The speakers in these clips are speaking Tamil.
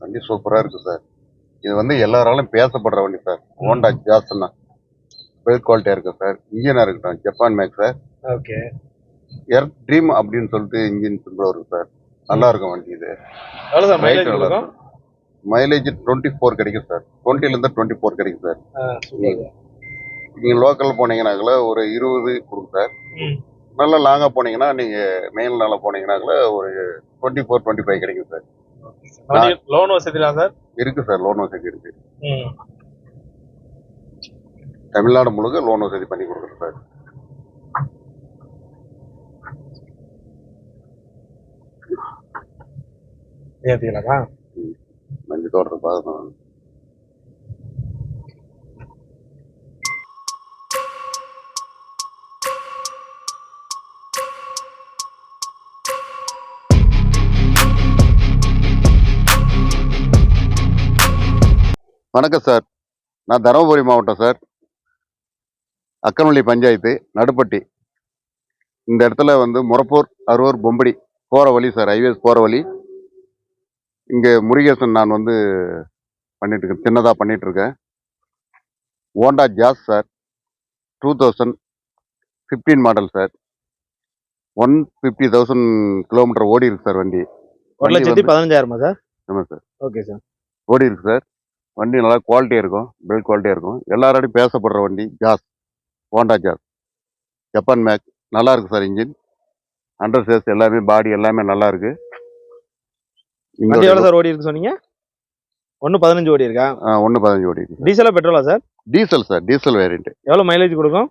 வண்டி சூப்பரா இருக்கு சார். இது வந்து எல்லாராலும் பேசப்படுற வண்டி சார். ஹோண்டா ஜாஸ்னா பில்ட் குவாலிட்டியா இருக்கு சார். இன்ஜினா இருக்கட்டும் Japan make sir. Okay. Earth dream அப்படின்னு சொல்லிட்டு இன்ஜின் சிம்பிள் இருக்கு சார். நல்லா இருக்கும் வண்டி இது. மைலேஜ் டுவெண்ட்டி ஃபோர் கிடைக்கும் சார். டுவெண்ட்டிலேருந்து டுவெண்ட்டி ஃபோர் கிடைக்கும் சார். நீங்கள் லோக்கல் போனீங்கன்னாக்கல ஒரு இருபது கொடுக்கும் சார். நல்லா லாங்காக போனீங்கன்னா நீங்கள் மெயின் நாளில் போனீங்கன்னாக்கல ஒரு டுவெண்ட்டி ஃபோர் டுவெண்ட்டி ஃபைவ் கிடைக்கும் சார். லோன் வசதிலாம் சார்? இருக்கு சார் லோன் வசதி இருக்கு. தமிழ்நாடு முழுக்க லோன் வசதி பண்ணி கொடுக்குறோம் சார். ஏற்றிக்கலாமா மஞ்சள் தோட்டத்தை பார்க்கணும் வணக்கம் சார். நான் தருமபுரி மாவட்டம் சார். அக்கனவள்ளி பஞ்சாயத்து நடுப்பட்டி. இந்த இடத்துல வந்து முரப்பூர் அரூர் பொம்படி போகிற வழி சார். ஹைவேஸ் போகிற வழி. இங்கே முருகேசன் நான் வந்து பண்ணிட்டு இருக்கேன். சின்னதாக பண்ணிட்டு இருக்கேன். Honda Jazz sir. Two thousand fifteen model sir. One fifty thousand kilometre ஓடி இருக்கு சார் வண்டி. ஒரு லட்சத்தி பதினஞ்சாயிரமா சார்? ஆமாம் சார். Okay sir. ஓடி இருக்கு சார். வண்டி நல்லா குவாலிட்டியாக இருக்கும் பில்ட் குவாலிட்டியாக இருக்கும். எல்லாரோடையும் பேசப்படுற வண்டி Jazz Honda Jazz Japan make நல்லா இருக்கு சார் இன்ஜின் அண்டர் சேஸ் எல்லாமே பாடி எல்லாமே நல்லா இருக்கு. எவ்வளோ சார் ஓடி இருக்கு சொன்னீங்க? ஒன்று பதினஞ்சு ஓடி இருக்கா? ஒன்று பதினஞ்சு ஓடி இருக்கு. டீசலா பெட்ரோலா sir diesel sir diesel variant எவ்வளோ மைலேஜ் கொடுக்கும்?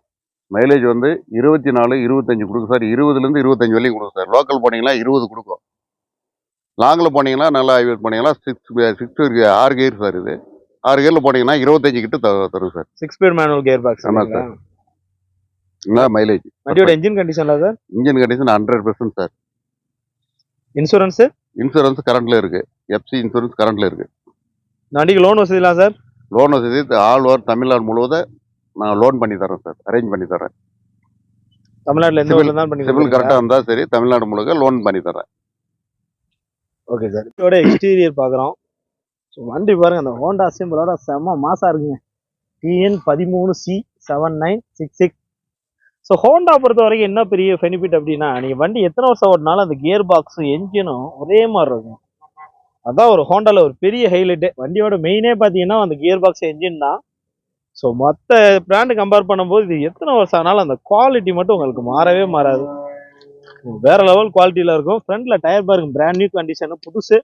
மைலேஜ் வந்து இருபத்தி நாலு இருபத்தஞ்சு கொடுக்கும் சார் இருபதுலேருந்து இருபத்தஞ்சு வரையும் கொடுக்கும் சார் லோக்கல் போனீங்கன்னா இருபது கொடுக்கும். லாங்கில் போனீங்கன்னா நல்லா ஹைவே போனீங்கன்னா சிக்ஸ் சிக்ஸ் ஆறு கியர் சார் இது. ஆறு கியரில் போனீங்கன்னா இருபத்தஞ்சு கிட்ட தரும் sir. Six speed manual gear box ஆமா சார். என்ன மைலேஜ் வண்டியோட இன்ஜின் கண்டிஷன்ல sir engine condition hundred percent sir. Insurance insurance கரண்ட்ல இருக்கு. எஃப்சி இன்சூரன்ஸ் கரண்ட்ல இருக்கு. வண்டிக்கு லோன் வசதிலாம் சார் லோன் வசதி ஆல் ஓவர் தமிழ்நாடு முழுவதும் நான் லோன் பண்ணி தரேன் சார். அரேஞ்ச் பண்ணி தரேன் தமிழ்நாட்டுல எந்த ஊர்ல தான் பண்ணி சிவில் கரெக்டாக இருந்தால் சரி தமிழ்நாடு முழுக்க லோன் பண்ணி தரேன் ஓகே சார் இதோட எக்ஸ்டீரியர் பார்க்குறோம் ஸோ வண்டி பாருங்க அந்த ஹோண்டா சிம்பிளோட செம்ம மாசா இருக்குங்க. டிஎன் பதிமூணு C seven nine six six so Honda பொறுத்த வரைக்கும் என்ன பெரிய பெனிஃபிட் அப்படின்னா நீங்கள் வண்டி எத்தனை வருஷம் ஓட்டினாலும் அந்த கியர் பாக்ஸும் என்ஜினும் ஒரே மாதிரி இருக்கும். அதான் ஒரு ஹோண்டாவில் ஒரு பெரிய ஹைலைட்டு வண்டியோட மெயினே பார்த்தீங்கன்னா அந்த கியர் பாக்ஸ் என்ஜின் தான். ஸோ மற்ற பிராண்டு கம்பேர் பண்ணும்போது இது எத்தனை வருஷம் ஆனாலும் அந்த குவாலிட்டி மட்டும் உங்களுக்கு மாறவே மாறாது. வேற லெவல் குவாலிட்டியில் இருக்கும். ஃப்ரண்ட்டில் டயர் பாருங்க பிராண்ட் நியூ கண்டிஷனு புதுசு.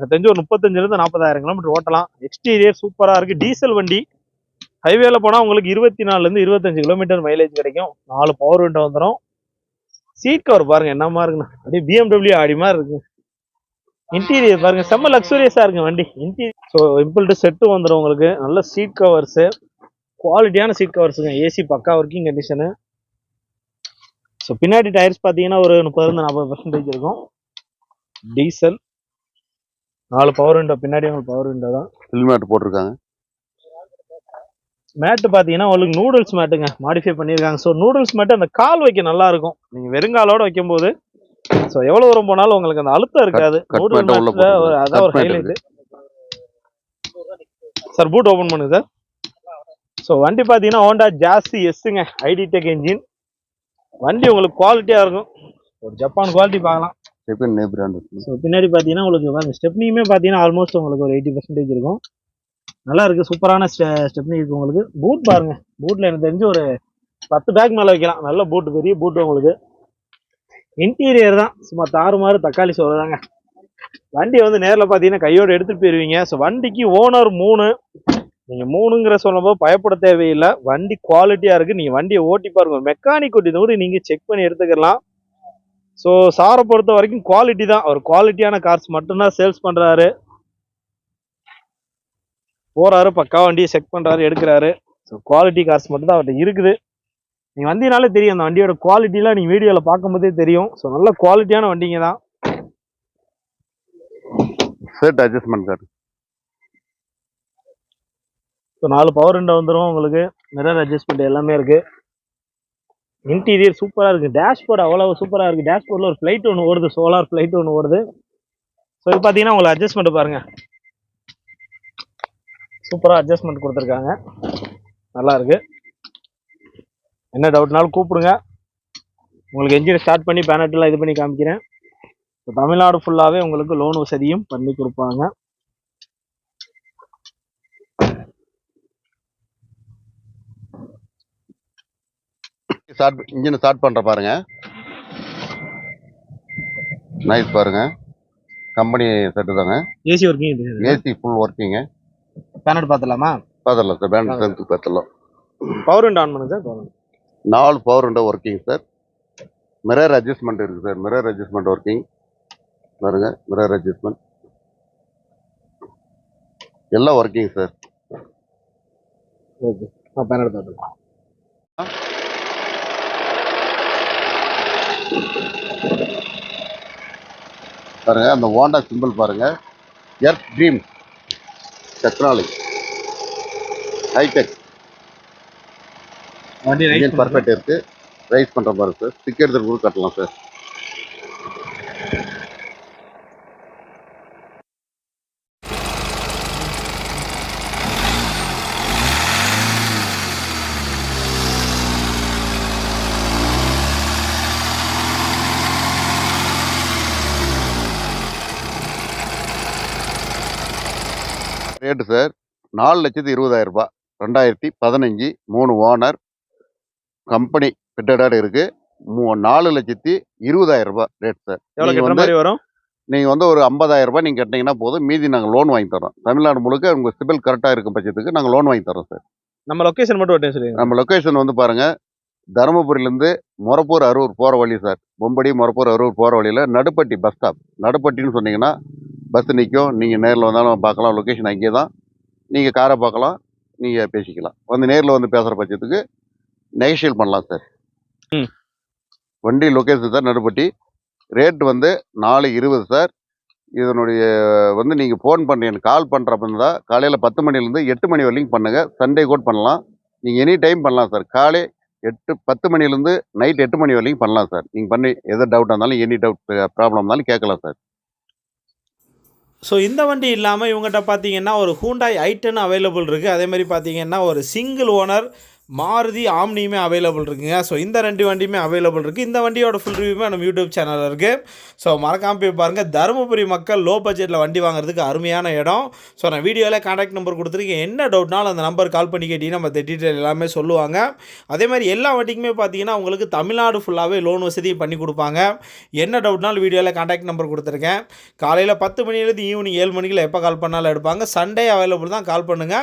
எனக்கு தெரிஞ்சு ஒரு முப்பத்தஞ்சிலிருந்து நாற்பதாயிரம் கிலோமீட்டர் ஓட்டலாம். எக்ஸ்டீரியர் சூப்பராக இருக்குது டீசல் வண்டி. ஹைவேல போனால் உங்களுக்கு இருபத்தி நாலுலேருந்து இருபத்தஞ்சு கிலோமீட்டர் மைலேஜ் கிடைக்கும். நாலு பவர் விண்டோ வந்துடும் சீட் கவர் பாருங்க என்னமா இருக்குண்ணா அப்படியே பிஎம்டபிள்யூ ஆடி மாதிரி இருக்கு. இன்டீரியர் பாருங்க செம்ம லக்ஸூரியஸாக இருக்கு வண்டி. இன்டீரியர் ஸோ இம்பிள்டு செட்டு வந்துடும் உங்களுக்கு. நல்ல சீட் கவர்ஸு குவாலிட்டியான சீட் கவர்ஸுங்க ஏசி பக்கா ஒர்க்கிங் கண்டிஷனு ஸோ பின்னாடி டயர்ஸ் பார்த்தீங்கன்னா ஒரு முப்பதுலேருந்து நாற்பது பர்சன்டேஜ் இருக்கும். டீசல் நாலு பவர் விண்டோ பின்னாடி உங்களுக்கு பவர் விண்டோ தான். ஹெல்மெட் போட்டிருக்காங்க. மேட்டு பார்த்தீங்கன்னா உங்களுக்கு நூடுல்ஸ் மேட்டுங்க மாடிஃபை பண்ணியிருக்காங்க. ஸோ நூடுல்ஸ் மேட்டு அந்த கால் வைக்க நல்லா இருக்கும் நீங்கள் வெறுங்காலோட வைக்கும்போது ஸோ எவ்வளோ தூரம் போனாலும் உங்களுக்கு அந்த அழுத்தம் இருக்காது. cut நூடுல் mat உள்ள மேட்ல போட்டுருக்காங்க. அதான் ஒரு cut mat highlight sir boot open பண்ணுங்க சார் ஸோ வண்டி பார்த்தீங்கன்னா ஹோண்டா ஜாஸ்தி எஸ்ஸுங்க ஐடி டெக் இன்ஜின் வண்டி உங்களுக்கு குவாலிட்டியாக இருக்கும். ஒரு ஜப்பான் குவாலிட்டி பார்க்கலாம். செகண்ட் நே பிராண்ட் ஸோ பின்னாடி பார்த்தீங்கன்னா உங்களுக்கு பாருங்க ஸ்டெப்னியுமே பார்த்தீங்கன்னா ஆல்மோஸ்ட் உங்களுக்கு ஒரு எயிட்டி பர்சன்டேஜ் இருக்கும். நல்லா இருக்குது சூப்பரான ஸ்டெப்னி இருக்குது உங்களுக்கு. பூட் பாருங்க. பூட்டில் எனக்கு தெரிஞ்சு ஒரு பத்து பேக் மேலே வைக்கலாம். நல்ல பூட்டு பெரிய பூட்டு உங்களுக்கு. இன்டீரியர் தான். சும்மா தாறுமாறு தக்காளி சோறுதாங்க வண்டியை வந்து நேரில் பார்த்தீங்கன்னா கையோடு எடுத்துகிட்டு போயிடுவீங்க ஸோ வண்டிக்கு ஓனர் மூணு. நீங்கள் மூணுங்கிற சொல்லும்போது பயப்பட தேவையில்லை. வண்டி குவாலிட்டியாக இருக்குது நீங்கள் வண்டியை ஓட்டி பாருங்க. மெக்கானிக் ஓட்டி கூட நீங்கள் செக் பண்ணி எடுத்துக்கலாம். ஸோ சாரை பொறுத்த வரைக்கும் குவாலிட்டி தான். அவர் குவாலிட்டியான கார்ஸ் மட்டும்தான் சேல்ஸ் பண்றாரு. போறாரு பக்கா வண்டியை செக் பண்றாரு எடுக்கிறாரு. ஸோ குவாலிட்டி கார்ஸ் மட்டும் தான் அவர்கிட்ட இருக்குது. நீங்க வந்தீங்கனாலே தெரியும் அந்த வண்டியோட குவாலிட்டிலாம் நீங்க வீடியோல பார்க்கும்போதே தெரியும். ஸோ நல்ல குவாலிட்டியான வண்டிங்க தான். செட் அட்ஜஸ்ட்மெண்ட் கார்டு ஸோ நாலு பவர் விண்டோ வந்துடும் உங்களுக்கு. மிரர் அட்ஜஸ்ட்மெண்ட் எல்லாமே இருக்கு. இன்டீரியர் சூப்பராக இருக்குது டேஷ்போர்ட் அவ்வளோ சூப்பராக இருக்குது டேஷ்போர்டில் ஒரு ஃப்ளைட் ஒன்று ஓடுது. சோலார் ஃப்ளைட் ஒன்று ஓடுது. ஸோ இது பார்த்தீங்கன்னா உங்களை அட்ஜஸ்ட்மெண்ட் பாருங்கள் சூப்பராக அட்ஜஸ்ட்மெண்ட் கொடுத்துருக்காங்க. நல்லா இருக்கு. என்ன டவுட்னாலும் கூப்பிடுங்க. உங்களுக்கு என்ஜின் ஸ்டார்ட் பண்ணி பேனட்டெல்லாம் இது பண்ணி காமிக்கிறேன். இப்போ தமிழ்நாடு ஃபுல்லாகவே உங்களுக்கு லோன் வசதியும் பண்ணி கொடுப்பாங்க. ஸ்டார்ட் இன்ஜின் ஸ்டார்ட் பண்ற பாருங்க. நைஸ் பாருங்க. கம்பெனி செட்டு தாங்க ஏசி ஒர்க்கிங் ஏசி ஃபுல் ஒர்க்கிங்க பேனட் பார்த்துலாமா பார்த்துடலாம்? சார் பேண்ட் ஸ்ட்ரென்த் பார்த்துடலாம். பவர் விண்ட் ஆன் பண்ணுங்க சார் பவர் நாலு power window working sir mirror adjustment இருக்கு சார் மிரர் அட்ஜஸ்ட்மெண்ட் ஒர்க்கிங் பாருங்க மிரர் அட்ஜஸ்ட்மெண்ட் எல்லாம் ஒர்க்கிங் சார் ஓகே ஆ பேனட் பாருங்க அந்த ஹோண்டா சிம்பிள் பாருங்க. எர்த் ட்ரீம் டெக்னாலஜி ஹைடெக் வண்டி பர்ஃபெக்ட் இருக்கு. ரைஸ் பண்ற மாதிரி சார் எடுத்துட்டு கூட கட்டலாம் சார் ரேட்டு சார் நாலு லட்சத்தி இருபதாயிரம் ரூபாய் ரெண்டாயிரத்தி பதினஞ்சு மூணு ஓனர் கம்பெனி ஃபிட்டடாக இருக்கு. மூ- நாலு லட்சத்தி இருபதாயிரம் ரூபாய் ரேட் சார். எவ்வளோ வந்து வரும்? நீங்க வந்து ஒரு 50000 ரூபாய் நீங்க கட்டினீங்கன்னா போதும். மீதி நாங்க லோன் வாங்கி தரோம் தமிழ்நாடு முழுக்க உங்க சிபில் கரெக்டா இருக்கும் பட்சத்துக்கு நாங்க லோன் வாங்கி தரோம் சார். நம்ம லொகேஷன் மட்டும் சொல்லுங்க. நம்ம லொகேஷன் வந்து பாருங்க. தருமபுரியிலேருந்து மொரப்பூர் அரூர் போகிற வழி சார். பொம்படி மொரப்பூர் அரூர் போகிற வழியில் நடுப்பட்டி பஸ் ஸ்டாப் நடுப்பட்டின்னு சொன்னீங்கன்னா பஸ் நிற்கும் நீங்கள் நேரில் வந்தாலும் பார்க்கலாம். லொகேஷன் அங்கேயே தான். நீங்கள் காரை பார்க்கலாம். நீங்கள் பேசிக்கலாம். வந்து நேரில் வந்து பேசுகிற பட்சத்துக்கு நெகஷியல் பண்ணலாம் சார் ம். வண்டி லொகேஷன் சார் நடுப்பட்டி. ரேட் வந்து நாலு இருபது சார் இதனுடைய வந்து நீங்கள் ஃபோன் பண்ணி எனக்கு கால் பண்ணுறப்ப இருந்தால் காலையில் பத்து மணிலேருந்து எட்டு மணி வரைக்கும் பண்ணுங்கள் சண்டே கூட பண்ணலாம். நீங்கள் எனி டைம் பண்ணலாம் சார் காலை எட்டு பத்து மணிலேருந்து நைட் எட்டு மணி வரைக்கும் பண்ணலாம் சார் நீங்கள் பண்ணி எது டவுட்டாக இருந்தாலும் எனி டவுட் ப்ராப்ளம் இருந்தாலும் கேட்கலாம் சார் ஸோ இந்த வண்டி இல்லாமல் இவங்ககிட்ட பார்த்தீங்கன்னா ஒரு ஹூண்டாய் ஐட்டன் அவைலபிள் இருக்குது அதேமாதிரி பார்த்தீங்கன்னா ஒரு சிங்கிள் ஓனர் மாருதி ஆம்னியுமே அவைலபிள் இருக்குங்க. ஸோ இந்த ரெண்டு வண்டியுமே அவைலபிள் இருக்குது இந்த வண்டியோட ஃபுல் ரிவ்யூமே நம்ம யூடியூப் சேனலில் இருக்குது ஸோ மறக்காம போய் பாருங்கள் தருமபுரி மக்கள் லோ பட்ஜெட்டில் வண்டி வாங்குறதுக்கு அருமையான இடம். ஸோ நான் வீடியோவில் காண்டாக்ட் நம்பர் கொடுத்துருக்கேன். என்ன டவுட்னாலும் அந்த நம்பர் கால் பண்ணி கேட்டிங்கன்னா மற்ற டீட்டெயில் எல்லாமே சொல்லுவாங்க. அதே மாதிரி எல்லா வண்டிக்குமே பார்த்தீங்கன்னா உங்களுக்கு தமிழ்நாடு ஃபுல்லாகவே லோன் வசதி பண்ணி கொடுப்பாங்க. என்ன டவுட்னாலும் வீடியோவில் காண்டாக்ட் நம்பர் கொடுத்துருக்கேன். காலையில் பத்து மணிலேருந்து ஈவினிங் ஏழு மணிக்குள்ள எப்போ கால் பண்ணாலும் எடுப்பாங்க. சண்டே அவைலபிள் தான். கால் பண்ணுங்கள்